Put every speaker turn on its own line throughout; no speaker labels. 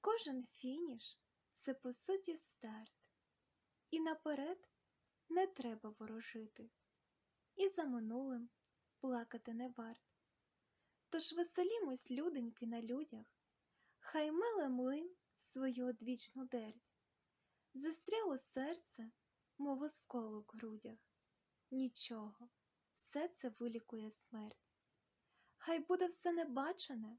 кожен фініш це по суті старт. І наперед не треба ворожити, і за минулим плакати не варт. Тож веселімось, люденьки, на людях, хай миле млин свою одвічну дерть. Застряло серце, мов осколок в грудях. Нічого, все це вилікує смерть. Хай буде все небачене,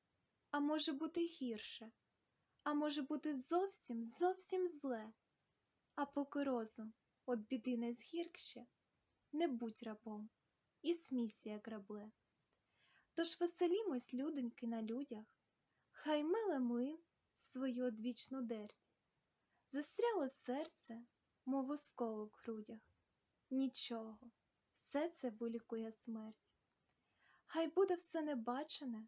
а може бути гірше, а може бути зовсім, зовсім зле. А поки розум от біди не згіркще, не будь рабом і смійся, як рабле. Тож веселімось, люденьки, на людях, хай миле млин свою одвічну дерть. Застряло серце, мов осколок в грудях. Нічого, все це вилікує смерть. Хай буде все небачене,